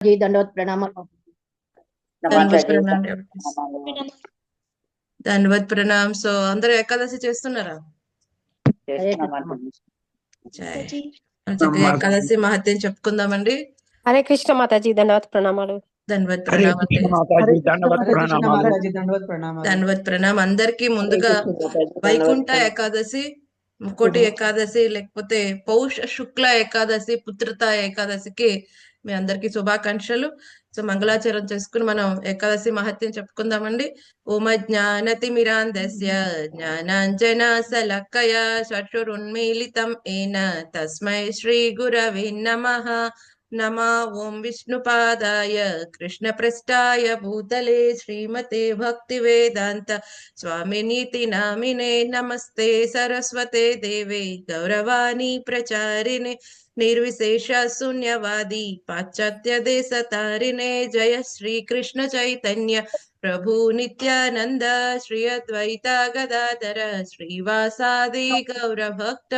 G దండవత్ ప్రణామాలు ధన్వత్ Pranam so అందరూ ఏకాదశి చేస్తున్నారా? ఏకాదశి మహత్యం చెప్పుకుందామండి. హరే కృష్ణ మాతాజీ ధన్యవాద ప్రణామాలు. దండవత్ కృష్ణ ప్రణామాలు. మాతాజీ దండవత్ ప్రణామాలు. ధన్వత్ ప్రణామ్ అందరికీ ముందుగా వైకుంఠ ఏకాదశి ముక్కోటి ఏకాదశి లేకపోతే పౌష శుక్ల ఏకాదశి పుత్రత ఏకాదశికి మీ అందరికీ శుభాకాంక్షలు. సో మంగళాచరం చేసుకుని మనం ఏకాదశి మహత్యం చెప్పుకుందామండి. ఓమ జ్ఞానతిమిరాందస్య జ్ఞానాంజన సలక్కయ చక్షురున్మీలితం ఏన తస్మై శ్రీ గురవే నమ. नमा ओं विष्णुपादाय कृष्णप्रस्थाय भूतले श्रीमते भक्तिवेदान्त स्वामिनीति नामिने, नमस्ते सरस्वते देवे, गौरवाणी प्रचारिणे, निर्विशेष शून्यवादी, पाश्चात्य देश जय श्री कृष्ण चैतन्य, प्रभु नित्यानंद श्री अद्वैता गदाधर, श्रीवासादि गौर भक्त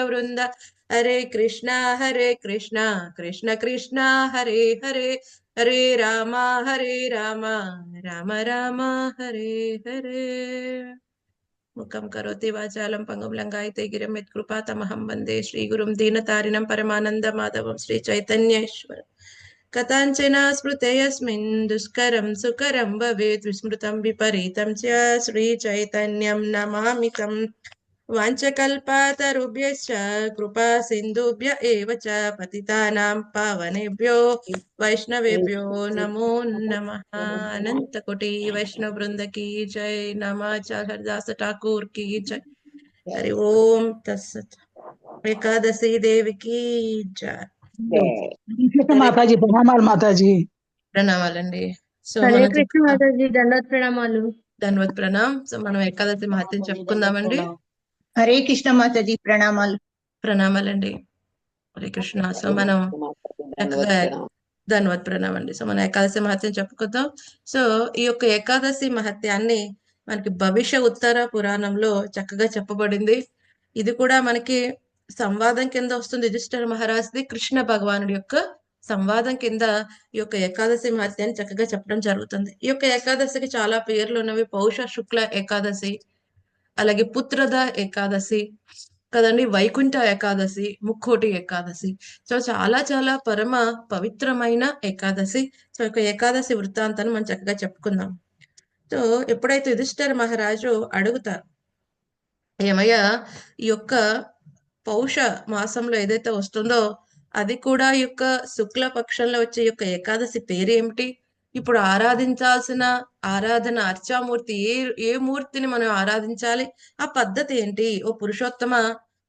హరే కృష్ణ హరే కృష్ణ కృష్ణ కృష్ణ హరే హరే హరే రామ హరే రామ రామ రామ హరే హరే. ముఖం కరోతి వాచాలం పంగం లంగాయితే గిరం యత్కృపా తమహం వందే శ్రీ శ్రీగురుం దీనతారిణం పరమానంద మాధవం శ్రీ చైతన్యేశ్వరం. కథాంచన స్మృతయస్మిన్ దుష్కరం సుకరం భవేత్ విస్మృతం విపరీతం చ శ్రీ చైతన్యం నమామితం వాంఛకల్పాతరుభ్యశ్చ కృపా సింధుభ్య ఏవ చ పతితానాం పావనేభ్యో వైష్ణవేభ్యో నమో నమః అనంత కోటి వైష్ణవ బృంద కీ జై నమాచార్ హరిదాస్ ఠాకూర్ కీ జై హరి ఓం తత్సత్ ఏకాదశి దేవికి జై కృష్ణ మాతాజీ ప్రణామాలు మాతాజీ. ప్రణామాలండి. సో హరే కృష్ణ. మాతాజీ దండవత్ ప్రణామాలు ధన్వత్ ప్రణామ్ సో మనం ఏకాదశి మహత్యం చెప్పుకుందామండి. హరే కృష్ణ మాతాజీ ప్రణామాలు. ప్రణామాలండి. హరే కృష్ణ సో మనం ధన్వత్ ప్రణామం అండి. సో మనం ఏకాదశి మహత్యం చెప్పుకుందాం. సో ఈ యొక్క ఏకాదశి మహత్యాన్ని మనకి భవిష్య ఉత్తర పురాణంలో చక్కగా చెప్పబడింది. ఇది కూడా మనకి సంవాదం కింద వస్తుంది. యుధిష్ఠర మహారాజ్ది కృష్ణ భగవానుడి యొక్క సంవాదం కింద ఈ యొక్క ఏకాదశి మహత్యాన్ని చక్కగా చెప్పడం జరుగుతుంది. ఈ యొక్క ఏకాదశికి చాలా పేర్లు ఉన్నవి. పౌష శుక్ల ఏకాదశి అలాగే పుత్రద ఏకాదశి కదండి వైకుంఠ ఏకాదశి ముక్కోటి ఏకాదశి. సో చాలా చాలా పరమ పవిత్రమైన ఏకాదశి. సో యొక్క ఏకాదశి వృత్తాంతాన్ని మనం చక్కగా చెప్పుకుందాం. సో ఎప్పుడైతే యుధిష్ఠర్ మహారాజు అడుగుతారు ఏమయ్యా ఈ యొక్క పౌష మాసంలో ఏదైతే వస్తుందో అది కూడా ఈ యొక్క శుక్ల పక్షంలో వచ్చే యొక్క ఏకాదశి పేరు ఏమిటి ఇప్పుడు ఆరాధించాల్సిన ఆరాధన అర్చామూర్తి ఏ ఏ మూర్తిని మనం ఆరాధించాలి? ఆ పద్ధతి ఏంటి? ఓ పురుషోత్తమ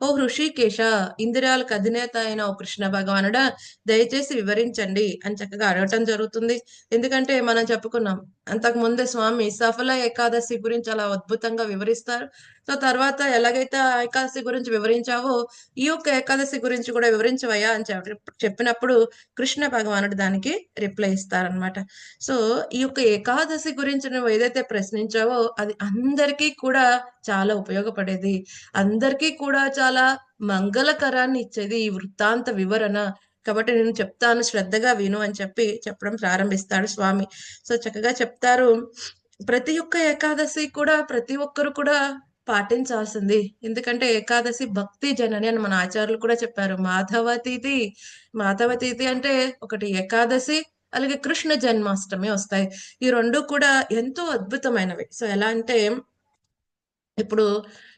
ఓ హృషికేశ ఇందిరాలకు అధినేత అయిన ఓ కృష్ణ భగవానుడా దయచేసి వివరించండి అని చక్కగా అడగటం జరుగుతుంది. ఎందుకంటే మనం చెప్పుకున్నాం అంతకుముందే స్వామి సఫల ఏకాదశి గురించి అలా అద్భుతంగా వివరిస్తారు. సో తర్వాత ఎలాగైతే ఆ ఏకాదశి గురించి వివరించావో ఈ యొక్క ఏకాదశి గురించి కూడా వివరించవయ్యా అని చెప్పినప్పుడు కృష్ణ భగవానుడు దానికి రిప్లై ఇస్తారనమాట సో ఈ యొక్క ఏకాదశి గురించి నువ్వు ఏదైతే ప్రశ్నించావో అది అందరికీ కూడా చాలా ఉపయోగపడేది. అందరికీ కూడా చాలా మంగళకరాన్ని ఇచ్చేది ఈ వృత్తాంత వివరణ. కాబట్టి నేను చెప్తాను శ్రద్ధగా విను అని చెప్పి చెప్పడం ప్రారంభిస్తాడు స్వామి. సో చక్కగా చెప్తారు ప్రతి ఒక్క ఏకాదశి కూడా ప్రతి ఒక్కరు కూడా పాటించాల్సింది. ఎందుకంటే ఏకాదశి భక్తి జనని అని మన ఆచార్యులు కూడా చెప్పారు. మాధవ తిథి మాధవ తిథి అంటే ఒకటి ఏకాదశి అలాగే కృష్ణ జన్మాష్టమి వస్తాయి. ఈ రెండు కూడా ఎంతో అద్భుతమైనవి. సో ఎలా అంటే ఇప్పుడు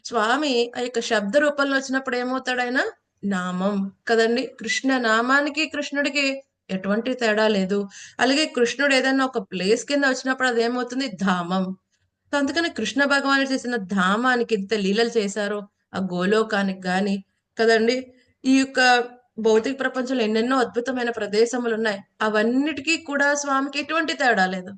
స్వామి ఆ యొక్క శబ్ద రూపంలో వచ్చినప్పుడు ఏమవుతాడు ఆయన నామం. కదండి? కృష్ణ నామానికి కృష్ణుడికి ఎటువంటి తేడా లేదు. అలాగే కృష్ణుడు ఏదైనా ఒక ప్లేస్ కింద వచ్చినప్పుడు అది ఏమవుతుంది ధామం. సో అందుకని కృష్ణ భగవానుడు చేసిన ధామానికి ఇంత లీలలు చేశారో ఆ గోలోకానికి గాని కదండి? ఈ యొక్క భౌతిక ప్రపంచంలో ఎన్నెన్నో అద్భుతమైన ప్రదేశములు ఉన్నాయి. అవన్నిటికీ కూడా స్వామికి ఎటువంటి తేడా లేదు.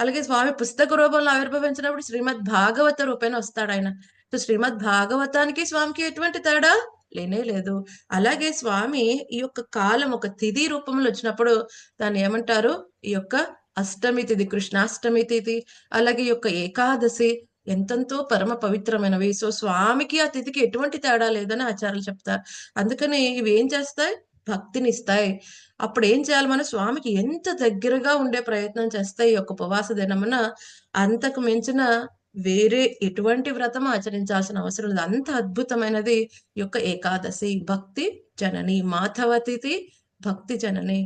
అలాగే స్వామి పుస్తక రూపంలో ఆవిర్భవించినప్పుడు శ్రీమద్ భాగవత రూపేణ వస్తాడు ఆయన సో శ్రీమద్ భాగవతానికి స్వామికి ఎటువంటి తేడా లేనే లేదు. అలాగే స్వామి ఈ యొక్క కాలం ఒక తిథి రూపంలో వచ్చినప్పుడు దాన్ని ఏమంటారు? ఈ యొక్క అష్టమి తిథి కృష్ణాష్టమి తిథి అలాగే ఈ యొక్క ఏకాదశి ఎంతెంతో పరమ పవిత్రమైనవి. సో స్వామికి ఆ తిథికి ఎటువంటి తేడా లేదని ఆచారాలు చెప్తారు. అందుకని ఇవి ఏం చేస్తాయి? భక్తిని ఇస్తాయి. అప్పుడు ఏం చేయాలి మనం? స్వామికి ఎంత దగ్గరగా ఉండే ప్రయత్నం చేస్తే ఈ యొక్క ఉపవాస దినమున అంతకు మించిన వేరే ఎటువంటి వ్రతం ఆచరించాల్సిన అవసరం లేదు. అంత అద్భుతమైనది ఈ యొక్క ఏకాదశి. భక్తి జనని మాధవతిథి భక్తి జనని.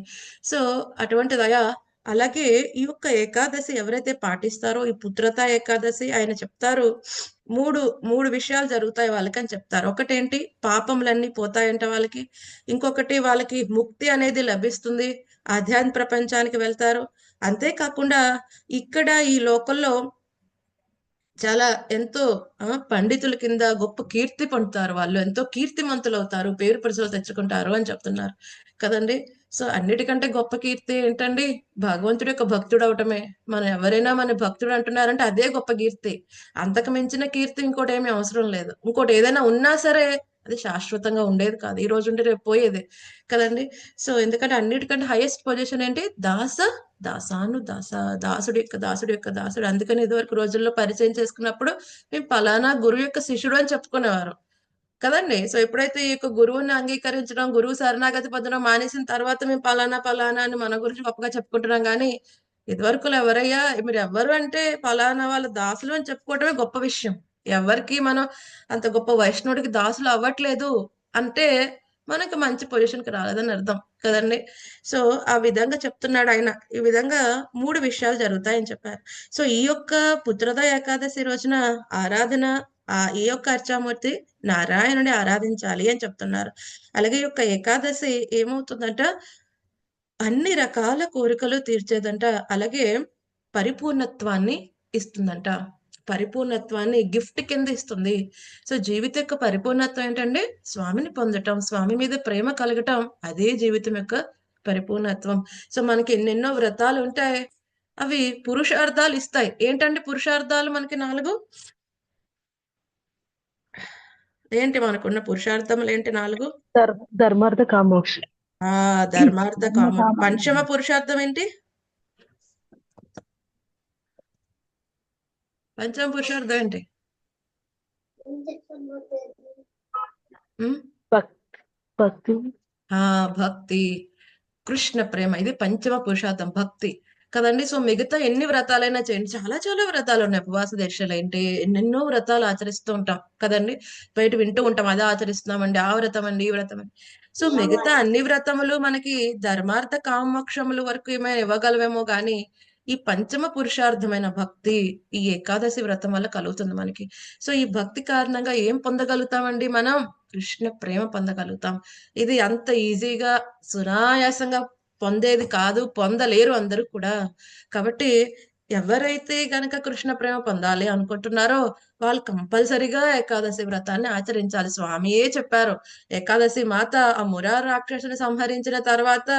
సో అటువంటిదయా అలాగే ఈ యొక్క ఏకాదశి ఎవరైతే పాటిస్తారో ఈ పుత్రత ఏకాదశి ఆయన చెప్తారు మూడు మూడు విషయాలు జరుగుతాయి వాళ్ళకి అని చెప్తారు. ఒకటేంటి? పాపములన్నీ పోతాయంట వాళ్ళకి. ఇంకొకటి వాళ్ళకి ముక్తి అనేది లభిస్తుంది. ఆధ్యాత్మ ప్రపంచానికి వెళ్తారు. అంతేకాకుండా ఇక్కడ ఈ లోకల్లో చాలా ఎంతో ఆ, పండితుల కింద గొప్ప కీర్తి పొందుతారు వాళ్ళు. ఎంతో కీర్తిమంతులు అవుతారు పేరు ప్రజలు తెచ్చుకుంటారు అని చెప్తున్నారు. కదండి? సో అన్నిటికంటే గొప్ప కీర్తి ఏంటండి? భగవంతుడి యొక్క భక్తుడు అవటమే మనం ఎవరైనా మన భక్తుడు అంటున్నారంటే అదే గొప్ప కీర్తి. అంతకు మించిన కీర్తి ఇంకోటి ఏమీ అవసరం లేదు. ఇంకోటి ఏదైనా ఉన్నా సరే అది శాశ్వతంగా ఉండేది కాదు. ఈ రోజు ఉంటే రేపు పోయేది కదండి. సో ఎందుకంటే అన్నిటికంటే హైయెస్ట్ పొజిషన్ ఏంటి? దాస దాసాను దాస దాసుడు యొక్క దాసుడు యొక్క దాసుడు. అందుకని ఇదివరకు రోజుల్లో పరిచయం చేసుకున్నప్పుడు మేము పలానా గురువు యొక్క శిష్యుడు అని చెప్పుకునేవారు కదండి. సో ఎప్పుడైతే ఈ యొక్క గురువుని అంగీకరించడం గురువు శరణాగతి పొందడం మానేసిన తర్వాత మేము పలానా పలానా అని మన గురించి గొప్పగా చెప్పుకుంటున్నాం కానీ ఇదివరకు ఎవరయ్యా? మీరు ఎవరు అంటే పలానా వాళ్ళ దాసులు అని చెప్పుకోవటమే గొప్ప విషయం. ఎవరికి మనం అంత గొప్ప వైష్ణవుడికి దాసులు అవ్వట్లేదు అంటే మనకి మంచి పొజిషన్కి రాలేదని అర్థం కదండి. సో ఆ విధంగా చెప్తున్నాడు ఆయన. ఈ విధంగా మూడు విషయాలు జరుగుతాయని చెప్పారు. సో ఈ యొక్క పుత్రద ఏకాదశి రోజున ఆరాధన ఆ ఈ యొక్క అర్చామూర్తి నారాయణుని ఆరాధించాలి అని చెప్తున్నారు. అలాగే ఈ యొక్క ఏకాదశి ఏమవుతుందంట? అన్ని రకాల కోరికలు తీర్చేదంట. అలాగే పరిపూర్ణత్వాన్ని ఇస్తుందంట. పరిపూర్ణత్వాన్ని గిఫ్ట్ కింద ఇస్తుంది. సో జీవిత యొక్క పరిపూర్ణత్వం ఏంటంటే స్వామిని పొందటం స్వామి మీద ప్రేమ కలగటం అదే జీవితం యొక్క పరిపూర్ణత్వం. సో మనకి ఎన్నెన్నో వ్రతాలు ఉంటాయి. అవి పురుషార్థాలు ఇస్తాయి. ఏంటంటే పురుషార్థాలు మనకి నాలుగు? ఏంటి మనకున్న పురుషార్థములు ఏంటి నాలుగు? ధర్- ధర్మార్థ కామోక్ష. ఆ ధర్మార్థ కామ కామ. పంచమ పురుషార్థం ఏంటి? పంచమ పురుషార్థం ఏంటి? భక్తి భక్తి ఆ భక్తి కృష్ణ ప్రేమ ఇది పంచమ పురుషార్థం భక్తి కదండి సో మిగతా ఎన్ని వ్రతాలైనా చేయండి చాలా చాలా వ్రతాలు ఉన్నాయి ఉపవాస దీక్షలు ఏంటి ఎన్నెన్నో వ్రతాలు ఆచరిస్తూ ఉంటాం కదండి బయట వింటూ ఉంటాం అదే ఆచరిస్తున్నామండి ఆ వ్రతం అండి ఈ వ్రతం అండి సో మిగతా అన్ని వ్రతములు మనకి ధర్మార్థ కామోక్షములు వరకు ఏమైనా ఇవ్వగలవేమో గాని ఈ పంచమ పురుషార్థమైన భక్తి ఈ ఏకాదశి వ్రతం వల్ల కలుగుతుంది మనకి. సో ఈ భక్తి కారణంగా ఏం పొందగలుగుతామండి మనం? కృష్ణ ప్రేమ పొందగలుగుతాం. ఇది అంత ఈజీగా సునాయాసంగా పొందేది కాదు పొందలేరు అందరూ కూడా. కాబట్టి ఎవరైతే గనక కృష్ణ ప్రేమ పొందాలి అనుకుంటున్నారో వాళ్ళు కంపల్సరిగా ఏకాదశి వ్రతాన్ని ఆచరించాలి. స్వామియే చెప్పారు ఏకాదశి మాత ఆ మురారు రాక్షసుని సంహరించిన తర్వాత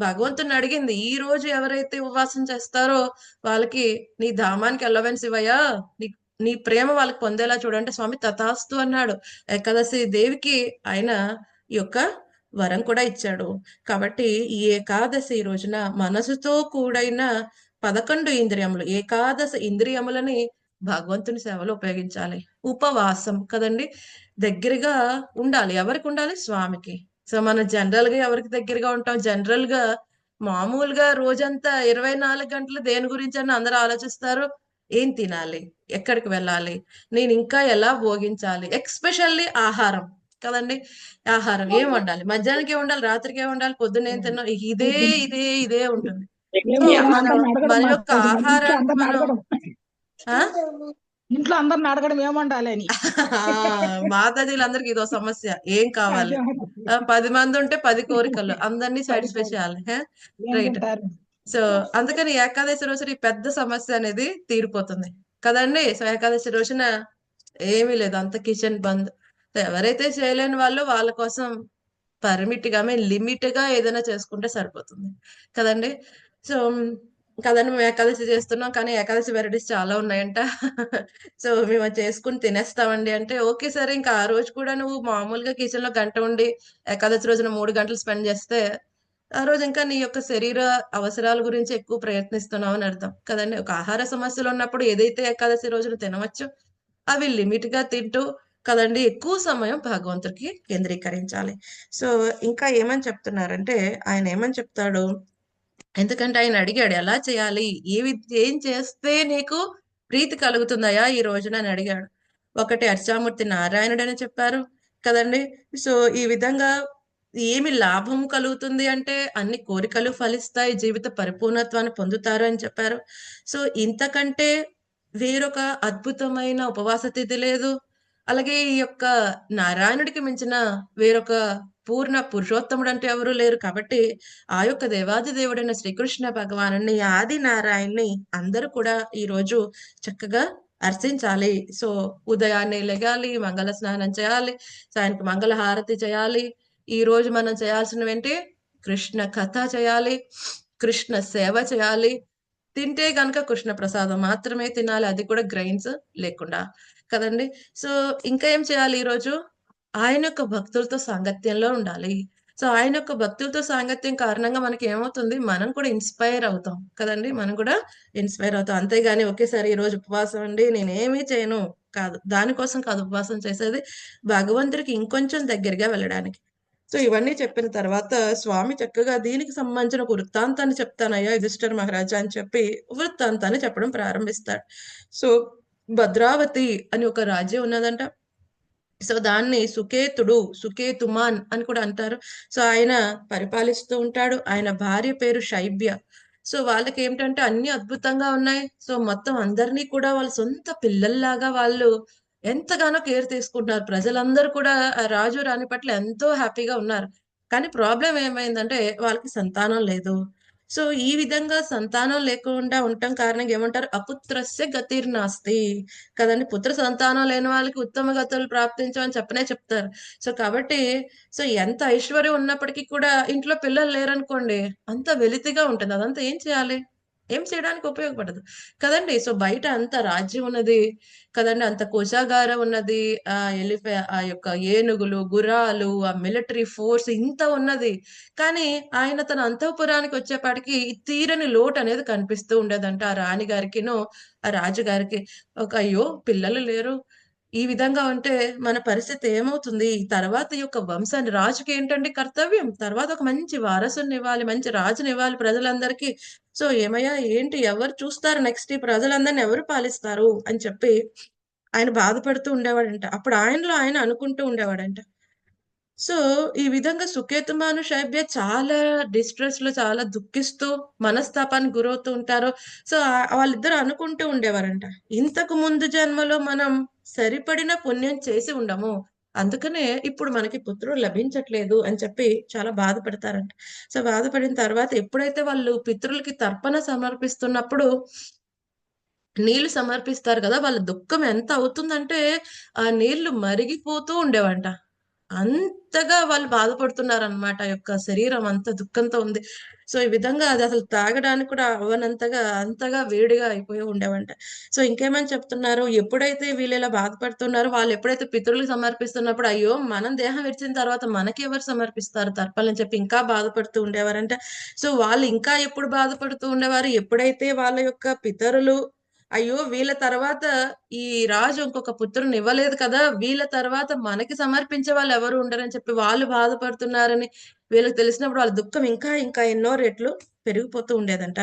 భగవంతుని అడిగింది ఈ రోజు ఎవరైతే ఉపవాసం చేస్తారో వాళ్ళకి నీ ధామానికి వెళ్ళవని ఇవ్వయా నీ నీ ప్రేమ వాళ్ళకి పొందేలా చూడంటే స్వామి తథాస్తు అన్నాడు. ఏకాదశి దేవికి ఆయన ఈ యొక్క వరం కూడా ఇచ్చాడు. కాబట్టి ఈ ఏకాదశి రోజున మనసుతో కూడైన పదకొండు ఇంద్రియములు ఏకాదశ ఇంద్రియములని భగవంతుని సేవలో ఉపయోగించాలి. ఉపవాసం కదండి దగ్గరగా ఉండాలి. ఎవరికి ఉండాలి? స్వామికి. సో మనం జనరల్గా ఎవరికి దగ్గరగా ఉంటాం? జనరల్గా మామూలుగా రోజంతా ఇరవై నాలుగు గంటలు దేని గురించి అని అందరూ ఆలోచిస్తారు. ఏం తినాలి? ఎక్కడికి వెళ్ళాలి? నేను ఇంకా ఎలా భోగించాలి? ఎక్స్పెషల్లీ ఆహారం. కదండి? ఆహారం. ఏం వండాలి? మధ్యాహ్నానికి ఏం వండాలి? రాత్రికి ఏం వండాలి? పొద్దున్న ఏం తిన్నాం? ఇదే ఇదే ఇదే ఉంటుంది. మనం- యొక్క మాత్రం. ఇంట్లో ఆహారాన్ని అందరిని మనం- అడగడం. ఆ? ఇంట్లో అందరిని అడగడం ఏమండాలని మాతాజీలందరికి ఇదో సమస్య. ఏం కావాలి? పది మంది ఉంటే పది కోరికలు. అందరినీ సాటిస్ఫై చేయాలి. తింటారు? సో అందుకని ఏకాదశి రోజున ఈ పెద్ద సమస్య అనేది తీరిపోతుంది. కదండి? సో ఏకాదశి రోజున ఏమీ లేదు. అంత కిచెన్ బంద్. ఎవరైతే చేయలేని వాళ్ళు వాళ్ళ కోసం పరిమిట్గా లిమిట్గా ఏదైనా చేసుకుంటే సరిపోతుంది. కదండి? సో కదండి మేము ఏకాదశి చేస్తున్నాం కానీ ఏకాదశి వెరైటీస్ చాలా ఉన్నాయంట. సో మేము చేసుకుని తినేస్తామండి అంటే ఓకే సరే ఇంకా ఆ రోజు కూడా నువ్వు మామూలుగా కిచెన్లో గంట ఉండి ఏకాదశి రోజున మూడు గంటలు స్పెండ్ చేస్తే ఆ రోజు ఇంకా నీ యొక్క శరీర అవసరాల గురించి ఎక్కువ ప్రయత్నిస్తున్నావు అని అర్థం. కదండి? ఒక ఆహార సమస్యలు ఉన్నప్పుడు ఏదైతే ఏకాదశి రోజున తినవచ్చు అవి లిమిట్గా తింటూ కదండి ఎక్కువ సమయం భగవంతుడికి కేంద్రీకరించాలి. సో ఇంకా ఏమని చెప్తున్నారంటే ఆయన ఏమని చెప్తాడు? ఎందుకంటే ఆయన అడిగాడు ఎలా చేయాలి? ఏ విద్- ఏం చేస్తే నీకు ప్రీతి కలుగుతుందయా ఈ రోజున? అని అడిగాడు. ఒకటి అర్చామూర్తి నారాయణుడు అని చెప్పారు కదండి. సో ఈ విధంగా ఏమి లాభం కలుగుతుంది అంటే అన్ని కోరికలు ఫలిస్తాయి జీవిత పరిపూర్ణత్వాన్ని పొందుతారు అని చెప్పారు. సో ఇంతకంటే వేరొక అద్భుతమైన ఉపవాస తిథి లేదు. అలాగే ఈ యొక్క నారాయణుడికి మించిన వేరొక పూర్ణ పురుషోత్తముడు అంటే ఎవరూ లేరు. కాబట్టి ఆ యొక్క దేవాది దేవుడైన శ్రీకృష్ణ భగవాను ఆది నారాయణ్ణి అందరూ కూడా ఈ రోజు చక్కగా అర్చించాలి సో ఉదయాన్నే లెగాలి మంగళ స్నానం చేయాలి సాయంత్రం మంగళ హారతి చేయాలి. ఈ రోజు మనం చేయాల్సినవేంటి కృష్ణ కథ చేయాలి కృష్ణ సేవ చేయాలి. తింటే గనక కృష్ణ ప్రసాదం మాత్రమే తినాలి. అది కూడా గ్రైన్స్ లేకుండా. కదండి? సో ఇంకా ఏం చేయాలి ఈరోజు ఆయన యొక్క భక్తులతో సాంగత్యంలో ఉండాలి. సో ఆయన యొక్క భక్తులతో సాంగత్యం కారణంగా మనకి ఏమవుతుంది మనం కూడా ఇన్స్పైర్ అవుతాం. కదండి? మనం కూడా ఇన్స్పైర్ అవుతాం. అంతేగాని ఒకేసారి ఈరోజు ఉపవాసం అండి నేనేమీ చేయను. కాదు దానికోసం కాదు ఉపవాసం చేసేది భగవంతుడికి ఇంకొంచెం దగ్గరగా వెళ్ళడానికి. సో ఇవన్నీ చెప్పిన తర్వాత స్వామి చక్కగా దీనికి సంబంధించిన ఒక వృత్తాంతాన్ని చెప్తానయ్యా యుధిష్ఠర్ మహారాజా అని చెప్పి వృత్తాంతాన్ని చెప్పడం ప్రారంభిస్తాడు. సో భద్రావతి అని ఒక రాజ్యం ఉన్నదంట. సో దాన్ని సుకేతుడు సుకేతుమాన్ అని కూడా అంటారు. సో ఆయన పరిపాలిస్తూ ఉంటాడు. ఆయన భార్య పేరు శైబ్య సో వాళ్ళకి ఏమిటంటే అన్ని అద్భుతంగా ఉన్నాయి. సో మొత్తం అందరినీ కూడా వాళ్ళ సొంత పిల్లల్లాగా వాళ్ళు ఎంతగానో కేర్ తీసుకుంటున్నారు. ప్రజలందరూ కూడా రాజు రాణి పట్ల ఎంతో హ్యాపీగా ఉన్నారు. కానీ ప్రాబ్లం ఏమైందంటే వాళ్ళకి సంతానం లేదు. సో ఈ విధంగా సంతానం లేకుండా ఉండటం కారణంగా ఏమంటారు? అపుత్రస్య గతిర్నాస్తి కదండి? పుత్ర సంతానం లేని వాళ్ళకి ఉత్తమ గతులు ప్రాప్తించమని చెప్పనే చెప్తారు. సో కాబట్టి సో ఎంత ఐశ్వర్యం ఉన్నప్పటికీ కూడా ఇంట్లో పిల్లలు లేరనుకోండి అంత వెలితిగా ఉంటుంది. అదంతా ఏం చేయాలి? ఏం చేయడానికి ఉపయోగపడదు. కదండి సో బయట అంత రాజ్యం ఉన్నది కదండి అంత కోశాగారం ఉన్నది ఆ ఎలిఫె ఆ యొక్క ఏనుగులు గుర్రాలు ఆ మిలిటరీ ఫోర్స్ ఇంత ఉన్నది. కానీ ఆయన తన అంతఃపురానికి వచ్చేపాటికి తీరని లోటు అనేది కనిపిస్తూ ఉండేదంట. ఆ రాణి గారికినో ఆ రాజు గారికి ఒక అయ్యో పిల్లలు లేరు ఈ విధంగా ఉంటే మన పరిస్థితి ఏమవుతుంది? తర్వాత యొక్క వంశాన్ని రాజుకి ఏంటంటే కర్తవ్యం? తర్వాత ఒక మంచి వారసుని ఇవ్వాలి మంచి రాజుని ఇవ్వాలి ప్రజలందరికీ. సో ఏమయ్యా ఏంటి? ఎవరు చూస్తారు నెక్స్ట్? ఈ ప్రజలందరిని ఎవరు పాలిస్తారు? అని చెప్పి ఆయన బాధపడుతూ ఉండేవాడంట. అప్పుడు ఆయనలో ఆయన అనుకుంటూ ఉండేవాడంట. సో ఈ విధంగా సుకేతుమాను శైబ్య చాలా డిస్ట్రెస్లో చాలా దుఃఖిస్తూ మనస్తాపానికి గురవుతూ ఉంటారు. సో వాళ్ళిద్దరు అనుకుంటూ ఉండేవారంట. ఇంతకు ముందు జన్మలో మనం సరిపడిన పుణ్యం చేసి ఉండము. అందుకనే ఇప్పుడు మనకి పుత్రుడు లభించట్లేదు అని చెప్పి చాలా బాధపడతారంట. సో బాధపడిన తర్వాత ఎప్పుడైతే వాళ్ళు పితృలకి తర్పణ సమర్పిస్తున్నప్పుడు నీళ్ళు సమర్పిస్తారు కదా వాళ్ళ దుఃఖం ఎంత అవుతుందంటే ఆ నీళ్ళు మరిగిపోతూ ఉండేవంట. అంతగా వాళ్ళు బాధపడుతున్నారు అనమాట యొక్క శరీరం అంత దుఃఖంతో ఉంది. సో ఈ విధంగా అది అసలు తాగడానికి కూడా అవ్వనంతగా అంతగా వేడిగా అయిపోయి ఉండేవంట. సో ఇంకేమని చెప్తున్నారు? ఎప్పుడైతే వీళ్ళు ఇలా బాధపడుతున్నారో వాళ్ళు ఎప్పుడైతే పితరులకు సమర్పిస్తున్నప్పుడు అయ్యో మనం దేహం విడిచిన తర్వాత మనకి ఎవరు సమర్పిస్తారు? తర్పాలని చెప్పి ఇంకా బాధపడుతూ ఉండేవారంట. సో వాళ్ళు ఇంకా ఎప్పుడు బాధపడుతూ ఉండేవారు? ఎప్పుడైతే వాళ్ళ యొక్క పితరులు అయ్యో వీళ్ళ తర్వాత ఈ రాజు ఇంకొక పుత్రుని ఇవ్వలేదు కదా వీళ్ళ తర్వాత మనకి సమర్పించే వాళ్ళు ఎవరు ఉండరని చెప్పి వాళ్ళు బాధపడుతున్నారని వీళ్ళకి తెలిసినప్పుడు వాళ్ళ దుఃఖం ఇంకా ఇంకా ఎన్నో రెట్లు పెరిగిపోతూ ఉండేదంట.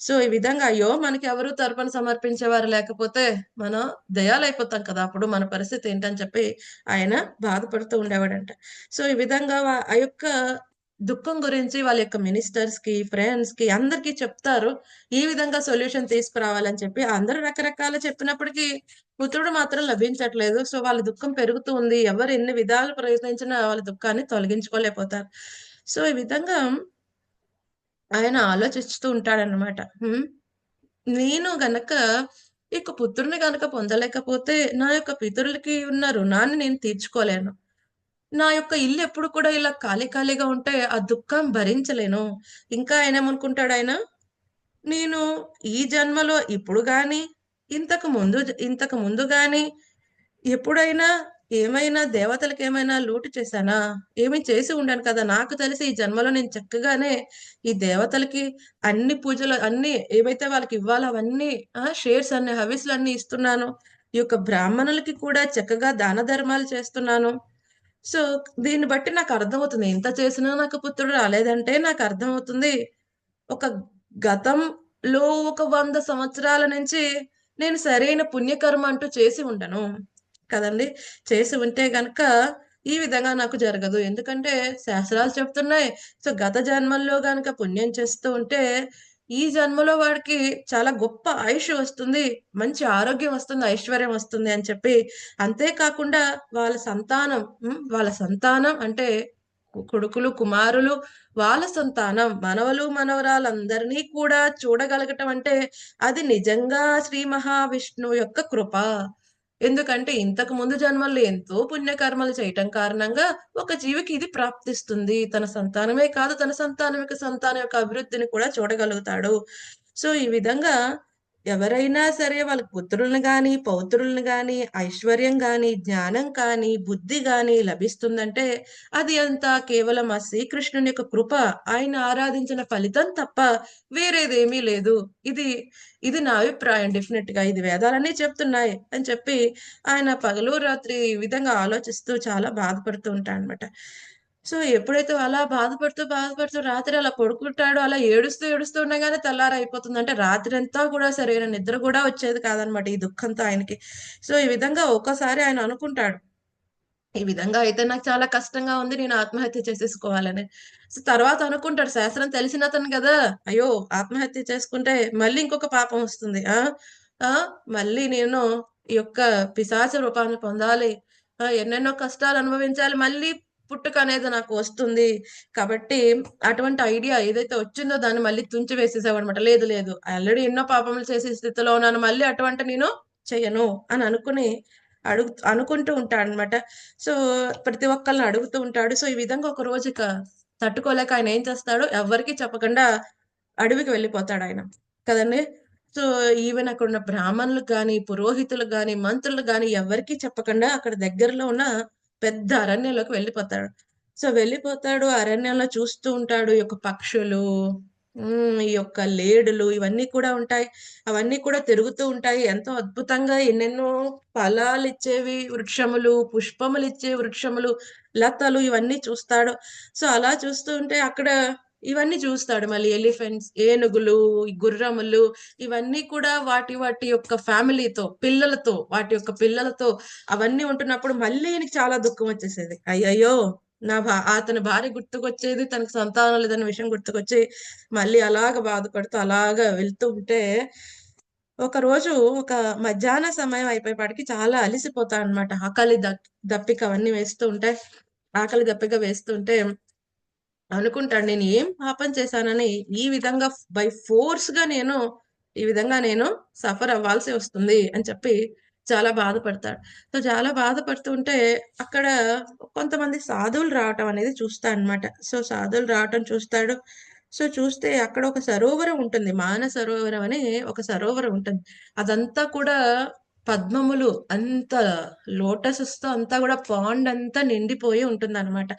సో ఈ విధంగా అయ్యో మనకి ఎవరు తరపున సమర్పించేవారు లేకపోతే మనం దయాలైపోతాం కదా అప్పుడు మన పరిస్థితి ఏంటని చెప్పి ఆయన బాధపడుతూ ఉండేవాడంట. సో ఈ విధంగా ఆ యొక్క దుఃఖం గురించి వాళ్ళ యొక్క మినిస్టర్స్కి ఫ్రెండ్స్కి అందరికీ చెప్తారు ఈ విధంగా సొల్యూషన్ తీసుకురావాలని చెప్పి అందరూ రకరకాల చెప్పినప్పటికీ పుత్రుడు మాత్రం లభించట్లేదు. సో వాళ్ళ దుఃఖం పెరుగుతూ ఉంది. ఎవరు ఎన్ని విధాలు ప్రయత్నించినా వాళ్ళ దుఃఖాన్ని తొలగించుకోలేకపోతారు. సో ఈ విధంగా ఆయన ఆలోచిస్తూ ఉంటాడనమాట నేను గనక ఇక పుత్రుని గనక పొందలేకపోతే నా యొక్క పితరులకి ఉన్న రుణాన్ని నేను తీర్చుకోలేను. నా యొక్క ఇల్లు ఎప్పుడు కూడా ఇలా ఖాళీ ఖాళీగా ఉంటే ఆ దుఃఖం భరించలేను. ఇంకా ఆయన ఏమనుకుంటాడు ఆయన? నేను ఈ జన్మలో ఇప్పుడు గాని ఇంతకు ముందు ఇంతకు ముందు గాని ఎప్పుడైనా ఏమైనా దేవతలకు ఏమైనా లూటు చేశానా? ఏమి చేసి ఉండాను కదా? నాకు తెలిసి ఈ జన్మలో నేను చక్కగానే ఈ దేవతలకి అన్ని పూజలు అన్ని ఏవైతే వాళ్ళకి ఇవ్వాలో అవన్నీ షేర్స్ అన్ని హవిస్లు అన్ని ఇస్తున్నాను. ఈ యొక్క బ్రాహ్మణులకి కూడా చక్కగా దాన ధర్మాలు చేస్తున్నాను. సో దీన్ని బట్టి నాకు అర్థమవుతుంది. ఎంత చేసినా నాకు పుత్రుడు రాలేదంటే నాకు అర్థమవుతుంది. ఒక గతంలో ఒక వంద సంవత్సరాల నుంచి నేను సరైన పుణ్యకర్మ అంటూ చేసి ఉండను. కదండి? చేసి ఉంటే గనక ఈ విధంగా నాకు జరగదు. ఎందుకంటే శాస్త్రాలు చెప్తున్నాయి. సో గత జన్మల్లో గనక పుణ్యం చేస్తూ ఉంటే ఈ జన్మలో వాడికి చాలా గొప్ప ఆయుష్ వస్తుంది మంచి ఆరోగ్యం వస్తుంది ఐశ్వర్యం వస్తుంది అని చెప్పి అంతేకాకుండా వాళ్ళ సంతానం వాళ్ళ సంతానం అంటే కొడుకులు కుమారులు వాళ్ళ సంతానం మనవలు మనవరాలందరినీ కూడా చూడగలగటం అంటే అది నిజంగా శ్రీ మహావిష్ణువు యొక్క కృప. ఎందుకంటే ఇంతకు ముందు జన్మల్లో ఎంతో పుణ్యకర్మలు చేయటం కారణంగా ఒక జీవికి ఇది ప్రాప్తిస్తుంది. తన సంతానమే కాదు తన సంతానం యొక్క సంతానం యొక్క అభివృద్ధిని కూడా చూడగలుగుతాడు. సో ఈ విధంగా ఎవరైనా సరే వాళ్ళ పుత్రులను గాని పౌత్రులను గాని ఐశ్వర్యం గాని జ్ఞానం కానీ బుద్ధి గాని లభిస్తుందంటే అది అంతా కేవలం ఆ శ్రీకృష్ణుని యొక్క కృప. ఆయన ఆరాధించిన ఫలితం తప్ప వేరేదేమీ లేదు. ఇది ఇది నా అభిప్రాయం డెఫినెట్గా ఇది వేదాలన్నీ చెప్తున్నాయి అని చెప్పి ఆయన పగలు రాత్రి ఈ విధంగా ఆలోచిస్తూ చాలా బాధపడుతూ ఉంటాడు అనమాట సో ఎప్పుడైతే అలా బాధపడుతూ బాధపడుతూ రాత్రి అలా పడుకుంటాడో అలా ఏడుస్తూ ఏడుస్తూ ఉండగానే తెల్లారి అయిపోతుంది అంటే రాత్రి అంతా కూడా సరైన నిద్ర కూడా వచ్చేది కాదనమాట ఈ దుఃఖంతో ఆయనకి. సో ఈ విధంగా ఒక్కసారి ఆయన అనుకుంటాడు ఈ విధంగా అయితే నాకు చాలా కష్టంగా ఉంది నేను ఆత్మహత్య చేసేసుకోవాలని. సో తర్వాత అనుకుంటాడు శాస్త్రం తెలిసిన అతను కదా అయ్యో ఆత్మహత్య చేసుకుంటే మళ్ళీ ఇంకొక పాపం వస్తుంది. ఆ ఆ మళ్ళీ నేను ఈ యొక్క పిశాచ రూపాన్ని పొందాలి. ఆ, ఎన్నెన్నో కష్టాలు అనుభవించాలి. మళ్ళీ పుట్టుక అనేది నాకు వస్తుంది. కాబట్టి అటువంటి ఐడియా ఏదైతే వచ్చిందో దాన్ని మళ్ళీ తుంచి వేసేసావనమాట లేదు లేదు. ఆల్రెడీ ఎన్నో పాపములు చేసే స్థితిలో ఉన్నాను. మళ్ళీ అటువంటి నేను చెయ్యను అని అనుకుని అడుగు అనుకుంటూ ఉంటాడు అనమాట సో ప్రతి ఒక్కరిని అడుగుతూ ఉంటాడు. సో ఈ విధంగా ఒక రోజు ఇక తట్టుకోలేక ఆయన ఏం చేస్తాడు ఎవరికి చెప్పకుండా అడవికి వెళ్ళిపోతాడు ఆయన. కదండి? సో ఈవెన్ అక్కడ ఉన్న బ్రాహ్మణులకు కానీ పురోహితులకు కానీ మంత్రులకు కానీ ఎవరికి చెప్పకుండా అక్కడ దగ్గరలో ఉన్న పెద్ద అరణ్యంలోకి వెళ్ళిపోతాడు. సో వెళ్ళిపోతాడు అరణ్యంలో చూస్తూ ఉంటాడు ఈ యొక్క పక్షులు ఈ యొక్క లేడులు ఇవన్నీ కూడా ఉంటాయి. అవన్నీ కూడా తిరుగుతూ ఉంటాయి. ఎంతో అద్భుతంగా ఎన్నెన్నో ఫలాలు ఇచ్చేవి వృక్షములు పుష్పములు ఇచ్చే వృక్షములు లతలు ఇవన్నీ చూస్తాడు. సో అలా చూస్తూ ఉంటే అక్కడ ఇవన్నీ చూస్తాడు మళ్ళీ ఎలిఫెంట్స్ ఏనుగులు గుర్రములు ఇవన్నీ కూడా వాటి వాటి యొక్క ఫ్యామిలీతో పిల్లలతో వాటి యొక్క పిల్లలతో అవన్నీ ఉంటున్నప్పుడు మళ్ళీ ఈయనకి చాలా దుఃఖం వచ్చేసేది. అయ్యయ్యో నా భా అతని భార్య గుర్తుకొచ్చేది తనకు సంతానం లేదన్న విషయం గుర్తుకొచ్చి మళ్ళీ అలాగ బాధపడుతూ అలాగ వెళ్తూ ఉంటే ఒక రోజు ఒక మధ్యాహ్న సమయం అయిపోయేపాటికి చాలా అలిసిపోతాడు అనమాట ఆకలి దప్- దప్పిక అవన్నీ వేస్తూ ఉంటే ఆకలి దప్పిక వేస్తుంటే అనుకుంటాడు నేను ఏం పాపం చేశానని ఈ విధంగా బై ఫోర్స్గా నేను ఈ విధంగా నేను సఫర్ అవ్వాల్సి వస్తుంది అని చెప్పి చాలా బాధపడతాడు. సో చాలా బాధపడుతుంటే అక్కడ కొంతమంది సాధువులు రావటం అనేది చూస్తా అనమాట సో సాధువులు రావటం చూస్తాడు. సో చూస్తే అక్కడ ఒక సరోవరం ఉంటుంది. మాన సరోవరం అని ఒక సరోవరం ఉంటుంది. అదంతా కూడా పద్మములు అంత లోటసెస్తో అంతా కూడా పాండ్ అంతా నిండిపోయి ఉంటుంది అనమాట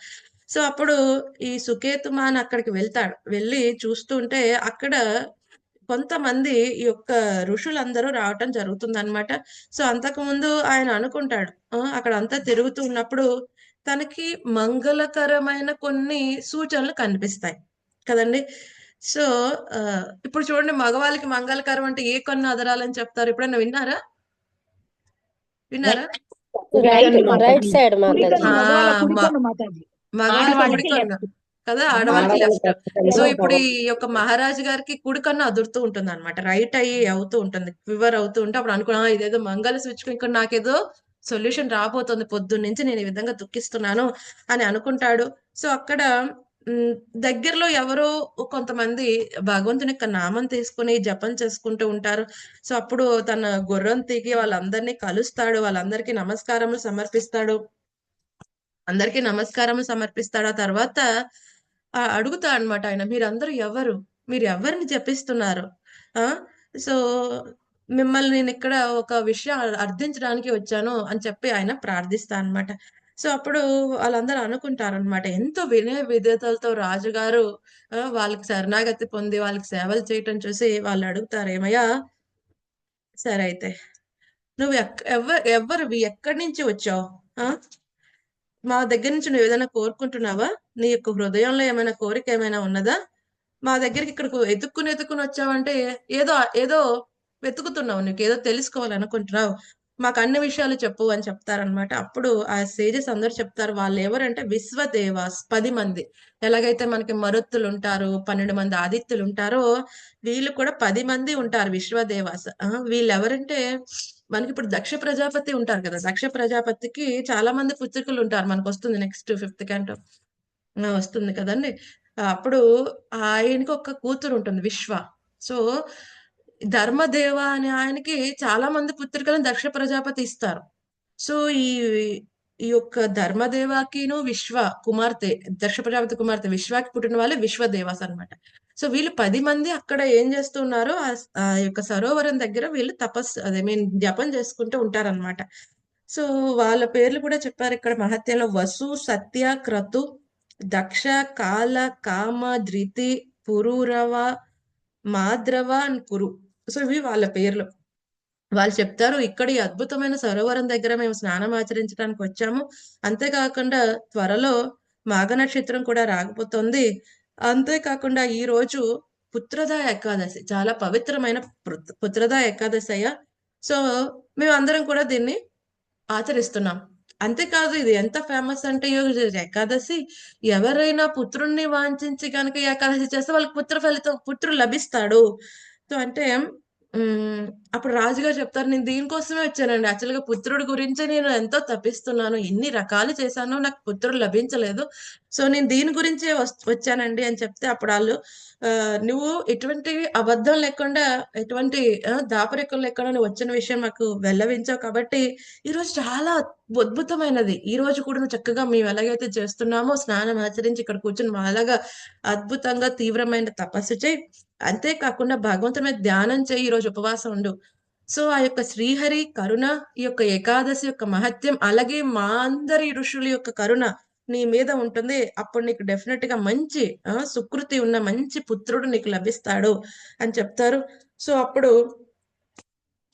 సో అప్పుడు ఈ సుకేతుమాన్ అక్కడికి వెళ్తాడు. వెళ్ళి చూస్తూ ఉంటే అక్కడ కొంతమంది ఈ యొక్క ఋషులందరూ రావటం జరుగుతుంది అనమాట సో అంతకు ముందు ఆయన అనుకుంటాడు ఆ, అక్కడ అంతా తిరుగుతూ ఉన్నప్పుడు తనకి మంగళకరమైన కొన్ని సూచనలు కనిపిస్తాయి కదండి. సో ఆ, ఇప్పుడు చూడండి మగవాళ్ళకి మంగళకరం అంటే ఏ కొన్ని అదరాలని చెప్తారు? ఎప్పుడైనా విన్నారా? విన్నారా? రైట్ రైట్ సైడ్ కుడికన్ను కుడికన్ను కుడికన్ను కదా. ఆడవాళ్ళకి లెఫ్ట్ సో ఇప్పుడు ఈ యొక్క మహారాజు గారికి కుడి కన్ను అదురుతూ ఉంటుంది అనమాట రైట్ అయ్యి అవుతూ ఉంటుంది. క్వివర్ అవుతూ ఉంటే అప్పుడు అనుకున్నా "ఆ, ఇదేదో మంగళ స్విచ్ ఇక్కడ నాకేదో సొల్యూషన్ రాబోతుంది. పొద్దున్న నుంచి నేను ఈ విధంగా దుఃఖిస్తున్నాను అని అనుకుంటాడు. సో అక్కడ దగ్గరలో ఎవరో కొంతమంది భగవంతుని యొక్క నామం తీసుకుని జపం చేసుకుంటూ ఉంటారు. సో అప్పుడు తన గుర్రం తిగి వాళ్ళందరినీ కలుస్తాడు. వాళ్ళందరికీ నమస్కారములు సమర్పిస్తాడు. అందరికీ నమస్కారం సమర్పిస్తాడు? ఆ తర్వాత అడుగుతా అన్నమాట ఆయన మీరందరూ ఎవరు? మీరు ఎవరిని జపిస్తున్నారు? ఆ? సో మిమ్మల్ని నేను ఇక్కడ ఒక విషయం అర్థించడానికి వచ్చాను అని చెప్పి ఆయన ప్రార్థిస్తా అన్నమాట. సో అప్పుడు వాళ్ళందరూ అనుకుంటారు అనమాట ఎంతో వినయ విధేతలతో రాజుగారు వాళ్ళకి శరణాగతి పొంది వాళ్ళకి సేవలు చేయటం చూసి వాళ్ళు అడుగుతారు ఏమయ్యా? సరే అయితే నువ్వు ఎక్క ఎవ ఎవరు ఎక్కడి నుంచి వచ్చావు? ఆ? మా దగ్గర నుంచి నువ్వు ఏదైనా కోరుకుంటున్నావా? నీ యొక్క హృదయంలో ఏమైనా కోరిక ఏమైనా ఉన్నదా? మా దగ్గరికి ఇక్కడికి ఎత్తుక్కుని ఎత్తుక్కుని వచ్చావంటే ఏదో ఏదో వెతుకుతున్నావు నీకు ఏదో తెలుసుకోవాలనుకుంటున్నావు. మాకు అన్ని విషయాలు చెప్పు అని చెప్తారనమాట అప్పుడు ఆ సేజెస్ అందరు చెప్తారు వాళ్ళు ఎవరంటే విశ్వదేవాస్ పది మంది. ఎలాగైతే మనకి మరుత్తులు ఉంటారు పన్నెండు మంది ఆదిత్యులు ఉంటారో వీళ్ళు కూడా పది మంది ఉంటారు విశ్వదేవాస్. వీళ్ళు ఎవరంటే మనకి ఇప్పుడు దక్ష ప్రజాపతి ఉంటారు కదా దక్ష ప్రజాపతికి చాలా మంది పుత్రికలు ఉంటారు. మనకు వస్తుంది నెక్స్ట్ ఫిఫ్త్ క్యాంటో వస్తుంది కదండి. అప్పుడు ఆయనకి ఒక కూతురు ఉంటుంది విశ్వ. సో ధర్మదేవ అనే ఆయనకి చాలా మంది పుత్రికలను దక్ష ప్రజాపతి ఇస్తారు. సో ఈ ఈ యొక్క ధర్మదేవాకిను విశ్వ కుమార్తె దక్ష ప్రజాపతి కుమార్తె విశ్వాకి పుట్టిన వాళ్ళే విశ్వదేవాస్ అన్నమాట. సో వీళ్ళు పది మంది అక్కడ ఏం చేస్తున్నారు ఆ యొక్క సరోవరం దగ్గర వీళ్ళు తపస్సు అదే మీన్ జపం చేసుకుంటూ ఉంటారన్నమాట. సో వాళ్ళ పేర్లు కూడా చెప్పారు ఇక్కడ మహత్యంలో. వసు సత్య క్రతు దక్ష కాల కామ ధృతి పురూరవ మాద్రవ అండ్ కురు. సో ఇవి వాళ్ళ పేర్లు. వాళ్ళు చెప్తారు ఇక్కడ ఈ అద్భుతమైన సరోవరం దగ్గర మేము స్నానం ఆచరించడానికి వచ్చాము. అంతేకాకుండా త్వరలో మాఘ నక్షత్రం కూడా రాకపోతుంది. అంతేకాకుండా ఈ రోజు పుత్రదా ఏకాదశి చాలా పవిత్రమైన పుత్ర- పుత్రదా ఏకాదశి అయ్యా సో మేము అందరం కూడా దీన్ని ఆచరిస్తున్నాం. అంతేకాదు ఇది ఎంత ఫేమస్ అంటే ఏకాదశి ఎవరైనా పుత్రుణ్ణి వాంఛించి కనుక ఏకాదశి చేస్తే వాళ్ళకి పుత్ర ఫలితం పుత్రుడు లభిస్తాడు. సో అంటే అప్పుడు రాజుగారు చెప్తారు నేను దీనికోసమే వచ్చానండి. యాక్చువల్గా పుత్రుడి గురించి నేను ఎంతో తప్పిస్తున్నాను. ఎన్ని రకాలు చేశాను నాకు పుత్రుడు లభించలేదు. సో నేను దీని గురించే వస్- వచ్చానండి అని చెప్తే అప్పుడు వాళ్ళు నువ్వు ఎటువంటి అబద్ధం లేకుండా ఎటువంటి ఆ, దాపరికం లేకుండా నువ్వు వచ్చిన విషయం మాకు వెల్లవించావు కాబట్టి ఈ రోజు చాలా అద్భుతమైనది. ఈ రోజు కూడా నువ్వు చక్కగా మేము ఎలాగైతే చేస్తున్నామో స్నానం ఆచరించి ఇక్కడ కూర్చొని మాలాగా అద్భుతంగా తీవ్రమైన తపస్సు చేయి. అంతేకాకుండా భగవంతుడి మీద ధ్యానం చేయి ఈ రోజు ఉపవాసం ఉండు. సో ఆ యొక్క శ్రీహరి కరుణ ఈ యొక్క ఏకాదశి యొక్క మహత్యం అలాగే మా అందరి ఋషుల యొక్క కరుణ నీ మీద ఉంటుంది. అప్పుడు నీకు డెఫినెట్గా మంచి ఆ, సుకృతి ఉన్న మంచి పుత్రుడు నీకు లభిస్తాడు అని చెప్తారు. సో అప్పుడు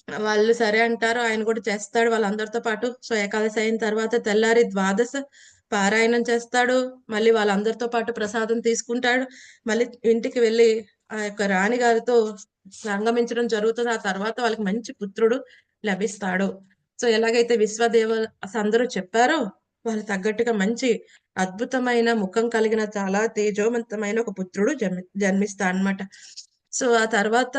వాళ్ళు సరే అంటారు ఆయన కూడా చేస్తాడు వాళ్ళందరితో పాటు. సో ఏకాదశి అయిన తర్వాత తెల్లారి ద్వాదశ పారాయణం చేస్తాడు. మళ్ళీ వాళ్ళందరితో పాటు ప్రసాదం తీసుకుంటాడు. మళ్ళీ ఇంటికి వెళ్ళి ఆ యొక్క రాణి గారితో సంగమించడం జరుగుతుంది. ఆ తర్వాత వాళ్ళకి మంచి పుత్రుడు లభిస్తాడు. సో ఎలాగైతే విశ్వదేవ అందరూ చెప్పారో వాళ్ళు తగ్గట్టుగా మంచి అద్భుతమైన ముఖం కలిగిన చాలా తేజోవంతమైన ఒక పుత్రుడు జన్మి జన్మిస్తా అన్నమాట సో ఆ తర్వాత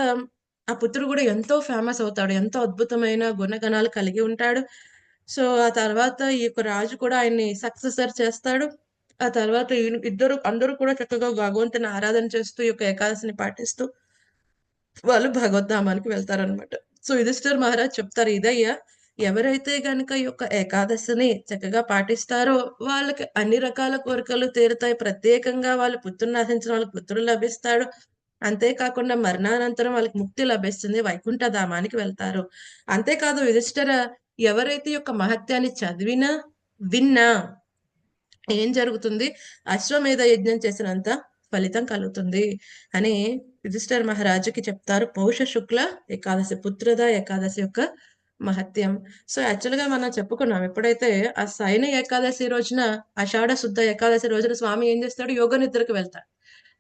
ఆ పుత్రుడు కూడా ఎంతో ఫేమస్ అవుతాడు. ఎంతో అద్భుతమైన గుణగణాలు కలిగి ఉంటాడు. సో ఆ తర్వాత ఈ యొక్క రాజు కూడా ఆయన్ని సక్సెసర్ చేస్తాడు. ఆ తర్వాత ఇద్దరు అందరూ కూడా చక్కగా భగవంతుని ఆరాధన చేస్తూ ఈ యొక్క ఏకాదశిని పాటిస్తూ వాళ్ళు భగవద్ధామానికి వెళ్తారనమాట సో యుధిష్ఠర్ మహారాజ్ చెప్తారు ఇదయ్యా ఎవరైతే గనుక ఈ యొక్క ఏకాదశిని చక్కగా పాటిస్తారో వాళ్ళకి అన్ని రకాల కోరికలు తీరుతాయి. ప్రత్యేకంగా వాళ్ళు పుత్రుని ఆశించిన వాళ్ళకి పుత్రుడు లభిస్తాడు. అంతేకాకుండా మరణానంతరం వాళ్ళకి ముక్తి లభిస్తుంది. వైకుంఠ ధామానికి వెళ్తారు. అంతేకాదు యుధిష్ఠర ఎవరైతే యొక్క మహత్యాన్ని చదివినా విన్నా ఏం జరుగుతుంది? అశ్వమేధ యజ్ఞం చేసినంత ఫలితం కలుగుతుంది అని యుధిష్ఠిర మహారాజుకి చెప్తారు. పౌష శుక్ల ఏకాదశి పుత్రద ఏకాదశి యొక్క మహత్యం. సో యాక్చువల్గా మనం చెప్పుకున్నాం. ఎప్పుడైతే ఆ సైన ఏకాదశి రోజున ఆషాఢ శుద్ధ ఏకాదశి రోజున స్వామి ఏం చేస్తాడు? యోగ నిద్రకు వెళ్తాడు.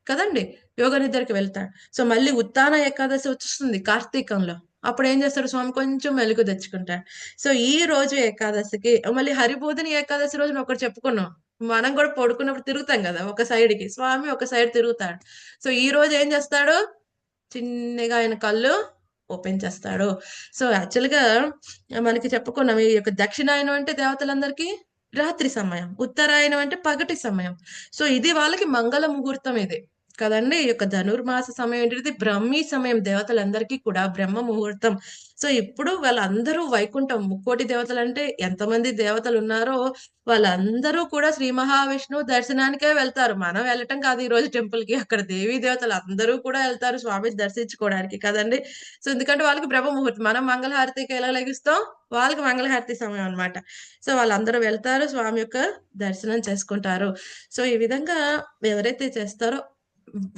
కదండి? యోగ నిద్రకి వెళ్తాడు. సో మళ్ళీ ఉత్తాన ఏకాదశి వచ్చేస్తుంది కార్తీకంలో. అప్పుడు ఏం చేస్తాడు స్వామి? కొంచెం మెలుగు తెచ్చుకుంటాడు. సో ఈ రోజు ఏకాదశికి మళ్ళీ హరిబోధిని ఏకాదశి రోజున ఒకటి చెప్పుకున్నాం. మనం కూడా పడుకున్నప్పుడు తిరుగుతాం కదా ఒక సైడ్కి స్వామి ఒక సైడ్ తిరుగుతాడు. సో ఈ రోజు ఏం చేస్తాడు? చిన్నగా ఆయన కళ్ళు ఓపెన్ చేస్తాడు. సో యాక్చువల్గా మనకి చెప్పుకున్నాం ఈ యొక్క దక్షిణాయనం అంటే దేవతలందరికీ రాత్రి సమయం ఉత్తరాయణం అంటే పగటి సమయం. సో ఇది వాళ్ళకి మంగళ ముహూర్తం ఇది. కదండి? ఈ యొక్క ధనుర్మాస సమయం ఏంటిది బ్రహ్మీ సమయం దేవతలందరికీ కూడా బ్రహ్మ ముహూర్తం. సో ఇప్పుడు వాళ్ళందరూ వైకుంఠం ముక్కోటి దేవతలు అంటే ఎంతమంది దేవతలు ఉన్నారో వాళ్ళందరూ కూడా శ్రీ మహావిష్ణు దర్శనానికే వెళ్తారు. మనం వెళ్ళటం కాదు ఈ రోజు టెంపుల్కి అక్కడ దేవీ దేవతలు అందరూ కూడా వెళ్తారు స్వామిని దర్శించుకోవడానికి కదండి? సో ఎందుకంటే వాళ్ళకి బ్రహ్మ ముహూర్తం. మనం మంగళహారతికి ఎలా లెగిస్తాం? వాళ్ళకి మంగళహారతి సమయం అన్నమాట. సో వాళ్ళందరూ వెళ్తారు స్వామి యొక్క దర్శనం చేసుకుంటారు. సో ఈ విధంగా ఎవరైతే చేస్తారో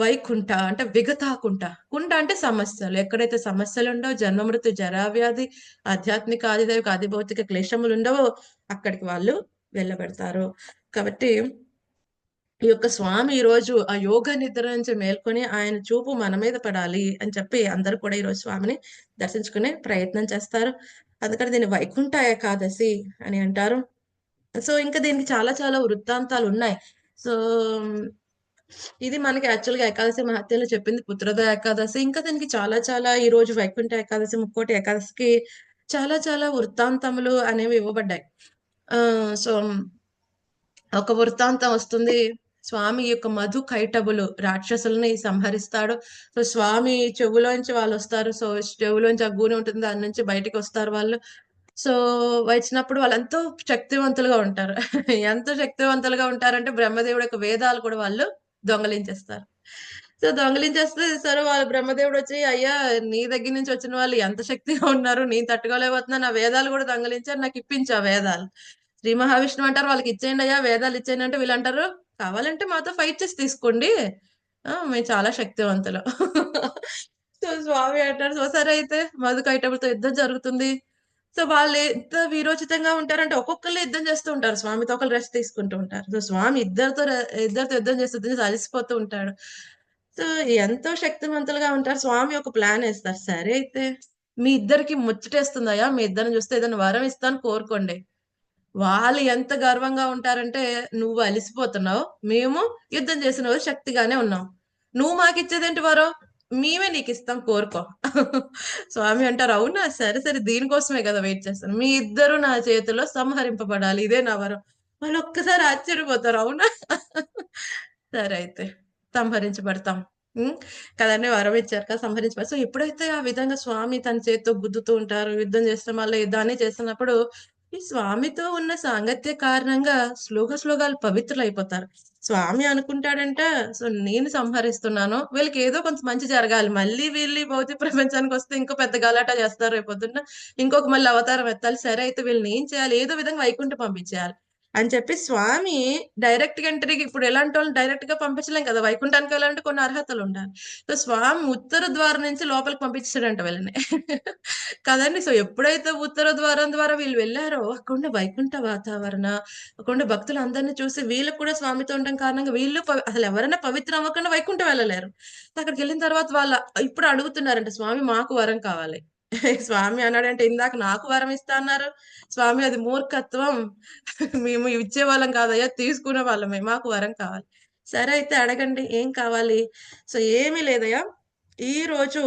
వైకుంఠ అంటే విగతాకుంఠ. కుంఠ అంటే సమస్యలు. ఎక్కడైతే సమస్యలు ఉండవో జన్మ జరావ్యాధి వ్యాధి ఆధ్యాత్మిక ఆదిదైవిక ఆదిభౌతిక క్లేశములు ఉండవో అక్కడికి వాళ్ళు వెళ్ళబెడతారు. కాబట్టి ఈ యొక్క స్వామి ఈ రోజు ఆ యోగ నిద్ర నుంచి మేల్కొని ఆయన చూపు మన మీద పడాలి అని చెప్పి అందరూ కూడా ఈ రోజు స్వామిని దర్శించుకునే ప్రయత్నం చేస్తారు. అందుకని దీన్ని వైకుంఠ ఏకాదశి అని అంటారు. సో ఇంకా దీనికి చాలా చాలా వృత్తాంతాలు ఉన్నాయి సో ఇది మనకి యాక్చువల్గా ఏకాదశి మహత్యంలో చెప్పింది పుత్రద ఏకాదశి. ఇంకా దీనికి చాలా చాలా ఈ రోజు వైకుంఠ ఏకాదశి ముక్కోటి ఏకాదశికి చాలా చాలా వృత్తాంతములు అనేవి ఇవ్వబడ్డాయి. ఆ సో ఒక వృత్తాంతం వస్తుంది. స్వామి యొక్క మధు కైటబులు రాక్షసుల్ని సంహరిస్తాడు. సో స్వామి చెవులోంచి వాళ్ళు వస్తారు. సో చెవులోంచి ఆ గూనె ఉంటుంది. దాని నుంచి బయటికి వస్తారు వాళ్ళు. సో వచ్చినప్పుడు వాళ్ళు ఎంతో శక్తివంతులుగా ఉంటారు. ఎంత శక్తివంతులుగా ఉంటారంటే బ్రహ్మదేవుడు యొక్క వేదాలు కూడా వాళ్ళు దొంగలించేస్తారు. సో దొంగలించేస్తే సరే వాళ్ళు బ్రహ్మదేవుడు వచ్చి అయ్యా నీ దగ్గర నుంచి వచ్చిన వాళ్ళు ఎంత శక్తిగా ఉన్నారు నేను తట్టుకోలేకపోతున్నా నా వేదాలు కూడా దొంగలించారు నాకు ఇప్పించా ఆ వేదాలు. శ్రీ మహావిష్ణువు అంటారు వాళ్ళకి ఇచ్చేయండి అయ్యా వేదాలు ఇచ్చేయండి అంటే వీళ్ళు అంటారు. కావాలంటే మాతో ఫైట్ చేసి తీసుకోండి. మేము చాలా శక్తివంతులు. సో స్వామి అంటారు సో సరే అయితే మధు యుద్ధం జరుగుతుంది. సో వాళ్ళు ఎంత వీరోచితంగా ఉంటారంటే ఒక్కొక్కరు యుద్ధం చేస్తూ ఉంటారు. స్వామితో ఒకరు రెస్ట్ తీసుకుంటూ ఉంటారు. సో స్వామి ఇద్దరితో ఇద్దరితో యుద్ధం చేస్తుంది అలసిపోతూ ఉంటాడు. సో ఎంతో శక్తివంతులుగా ఉంటారు. స్వామి ఒక ప్లాన్ వేస్తారు. సరే అయితే మీ ఇద్దరికి ముచ్చటేస్తుందయ్యా. మీ ఇద్దరిని చూస్తే ఏదైనా వరం ఇస్తాను కోరుకోండి. వాళ్ళు ఎంత గర్వంగా ఉంటారంటే నువ్వు అలిసిపోతున్నావు. మేము యుద్ధం చేసిన రోజు శక్తిగానే ఉన్నాం. నువ్వు మాకు ఇచ్చేదేంటి వరం? మేమే నీకు ఇస్తాం కోరుకో. స్వామి అంటారు అవునా? సరే సరే దీనికోసమే కదా వెయిట్ చేస్తాను. మీ ఇద్దరు నా చేతిలో సంహరింపబడాలి. ఇదే నా వరం. వాళ్ళు ఒక్కసారి ఆశ్చర్యపోతారు అవునా? సరే అయితే సంహరించబడతాం. ఉం? కదండి వరం ఇచ్చారు కదా సంహరించబడి సో ఎప్పుడైతే ఆ విధంగా స్వామి తన చేతితో గుద్దుతూ ఉంటారు యుద్ధం చేస్తే మళ్ళీ యుద్ధాన్ని చేస్తున్నప్పుడు ఈ స్వామితో ఉన్న సాంగత్య కారణంగా శ్లోక శ్లోకాలు పవిత్రులైపోతారు. పవిత్రులు అయిపోతారు స్వామి అనుకుంటాడంట సో నేను సంహరిస్తున్నాను. వీళ్ళకి ఏదో కొంత మంచి జరగాలి. మళ్ళీ వీళ్ళు భౌతిక ప్రపంచానికి వస్తే ఇంకో పెద్ద గలాట చేస్తారు రేపొద్దున్న. ఇంకొక మళ్ళీ అవతారం ఎత్తాలి. సరే అయితే వీళ్ళని ఏం చేయాలి? ఏదో విధంగా వైకుంఠ పంపించేయాలి. అని చెప్పి స్వామి డైరెక్ట్గా ఎంట్రీకి ఇప్పుడు ఎలాంటి వాళ్ళని డైరెక్ట్గా పంపించలేం కదా. వైకుంఠానికి వెళ్ళాలంటే కొన్ని అర్హతలు ఉండాలి. సో స్వామి ఉత్తర ద్వారం నుంచి లోపలికి పంపించాడంట వీళ్ళని. కదండి. సో ఎప్పుడైతే ఉత్తర ద్వారం ద్వారా వీళ్ళు వెళ్ళారో అక్కడ వైకుంఠ వాతావరణ అక్కడ భక్తులు అందరినీ చూసి వీళ్ళకి కూడా స్వామితో ఉండడం కారణంగా వీళ్ళు అసలు ఎవరైనా పవిత్రం అవ్వకుండా వైకుంఠం వెళ్ళలేరు. అక్కడికి వెళ్ళిన తర్వాత వాళ్ళ ఇప్పుడు అడుగుతున్నారంట స్వామి మాకు వరం కావాలి. స్వామి అన్నాడంటే ఇందాక నాకు వరం ఇస్తా అన్నారు. స్వామి అది మూర్ఖత్వం. మేము ఇచ్చే వాళ్ళం కాదయ్యా తీసుకునే వాళ్ళమే. మాకు వరం కావాలి. సరే అయితే అడగండి ఏం కావాలి? సో ఏమీ లేదయ్యా. ఈ రోజు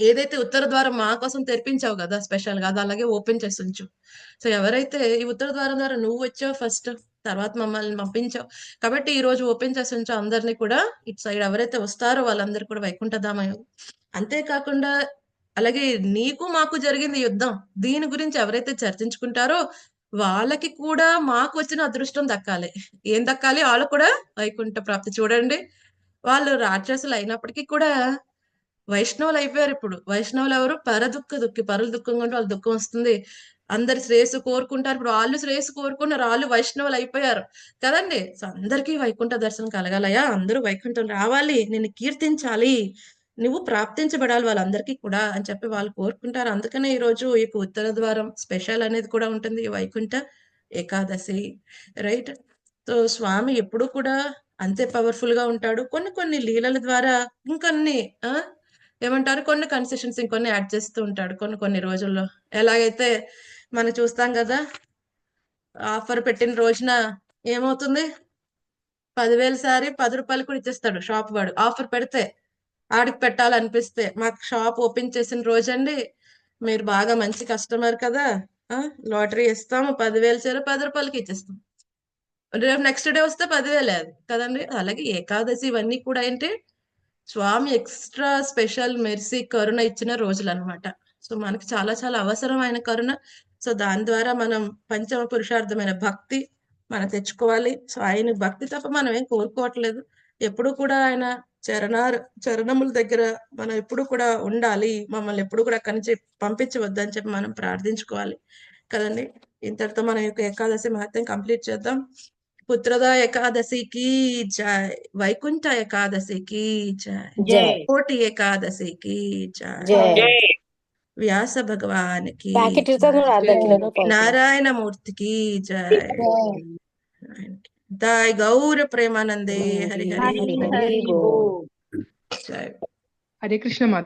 ఏదైతే ఉత్తర ద్వారం మా కోసం తెరిపించావు కదా స్పెషల్గా అది అలాగే ఓపెన్ చేసి ఉంచు సో ఎవరైతే ఈ ఉత్తర ద్వారం ద్వారా నువ్వు వచ్చావు ఫస్ట్ తర్వాత మమ్మల్ని పంపించావు. కాబట్టి ఈ రోజు ఓపెన్ చేసి ఉంచు అందరినీ కూడా. ఇటు సైడ్ ఎవరైతే వస్తారో వాళ్ళందరూ కూడా వైకుంఠధామం అంతేకాకుండా అలాగే నీకు మాకు జరిగింది యుద్ధం. దీని గురించి ఎవరైతే చర్చించుకుంటారో వాళ్ళకి కూడా మాకు వచ్చిన అదృష్టం దక్కాలి. ఏం దక్కాలి? వాళ్ళు కూడా వైకుంఠ ప్రాప్తి చూడండి. వాళ్ళు రాక్షసులు అయినప్పటికీ కూడా వైష్ణవులు అయిపోయారు ఇప్పుడు. వైష్ణవులు ఎవరు? పరదుఃఖ దుఃఖి పరుల దుఃఖంగా ఉంటే వాళ్ళ దుఃఖం వస్తుంది. అందరి శ్రేయస్సు కోరుకుంటారు. ఇప్పుడు వాళ్ళు శ్రేయస్సు కోరుకున్నారు. వాళ్ళు వైష్ణవులు అయిపోయారు. కదండి? అందరికీ వైకుంఠ దర్శనం కలగాలయా అందరూ వైకుంఠం రావాలి. నేను కీర్తించాలి. నువ్వు ప్రాప్తించబడాలి వాళ్ళందరికీ కూడా అని చెప్పి వాళ్ళు కోరుకుంటారు. అందుకనే ఈ రోజు ఈ ఉత్తర ద్వారం స్పెషల్ అనేది కూడా ఉంటుంది. ఈ వైకుంఠ ఏకాదశి రైట్? సో స్వామి ఎప్పుడు కూడా అంతే పవర్ఫుల్గా ఉంటాడు. కొన్ని కొన్ని లీలల ద్వారా ఇంకొన్ని ఆ? ఏమంటారు? కొన్ని కన్సెషన్స్ ఇంకొన్ని యాడ్ చేస్తూ ఉంటాడు కొన్ని కొన్ని రోజుల్లో. ఎలాగైతే మనం చూస్తాం కదా ఆఫర్ పెట్టిన రోజున ఏమవుతుంది? పదివేల సారి పది రూపాయలు కూడా ఇచ్చేస్తాడు షాప్ వాడు. ఆఫర్ పెడితే ఆడికి పెట్టాలనిపిస్తే మాకు షాప్ ఓపెన్ చేసిన రోజండి మీరు బాగా మంచి కస్టమర్ కదా ఆ లాటరీ ఇస్తాము పదివేలు చీర పది రూపాయలకి ఇచ్చేస్తాం. రేపు నెక్స్ట్ డే వస్తే పదివేలే అది కదండి? అలాగే ఏకాదశి ఇవన్నీ కూడా ఏంటి? స్వామి ఎక్స్ట్రా స్పెషల్ మెర్సీ కరుణ ఇచ్చిన రోజులు అనమాట సో మనకి చాలా చాలా అవసరం ఆయన కరుణ. సో దాని ద్వారా మనం పంచమ పురుషార్థమైన భక్తి మనం తెచ్చుకోవాలి. సో ఆయన భక్తి తప్ప మనం ఏం కోరుకోవట్లేదు. ఎప్పుడు కూడా ఆయన చరణార్ చరణముల దగ్గర మనం ఎప్పుడు కూడా ఉండాలి. మమ్మల్ని ఎప్పుడు కూడా అక్కడి నుంచి పంపించవద్దని చెప్పి మనం ప్రార్థించుకోవాలి కదండి. ఇంతటితో మనం యొక్క ఏకాదశి మహత్యం కంప్లీట్ చేద్దాం. పుత్రద ఏకాదశికి జై వైకుంఠ ఏకాదశికి జై జై. కోటి ఏకాదశికి జై. జై. వ్యాస భగవానికి నారాయణ మూర్తికి జై. దాయ్ గౌర ప్రేమానందే హరి హరి హరి కృష్ణ మాత